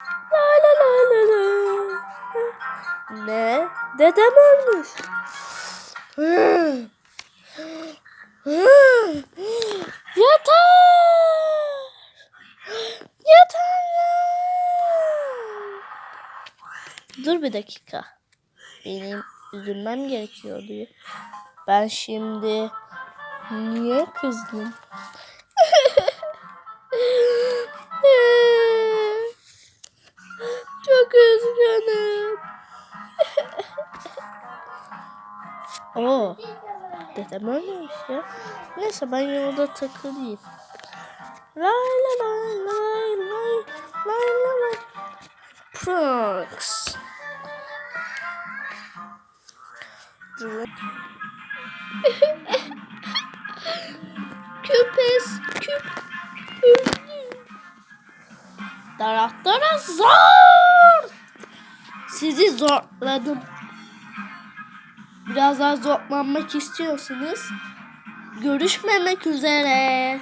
La la la la la. Ne? Dedem ölmüş. Yeter! Yeter! Dur bir dakika. Benim üzülmem gerekiyordu. Ben şimdi niye kızdım? Çok üzgünüm. Oo, dedem ölmemiş ya. Neyse ben yolda takılayım. Lay lay lay lay lay lay lay lay. Pranks. Küpes küp. Taraftara zor. Sizi zorladım. Biraz daha zorlanmak istiyorsanız görüşmemek üzere.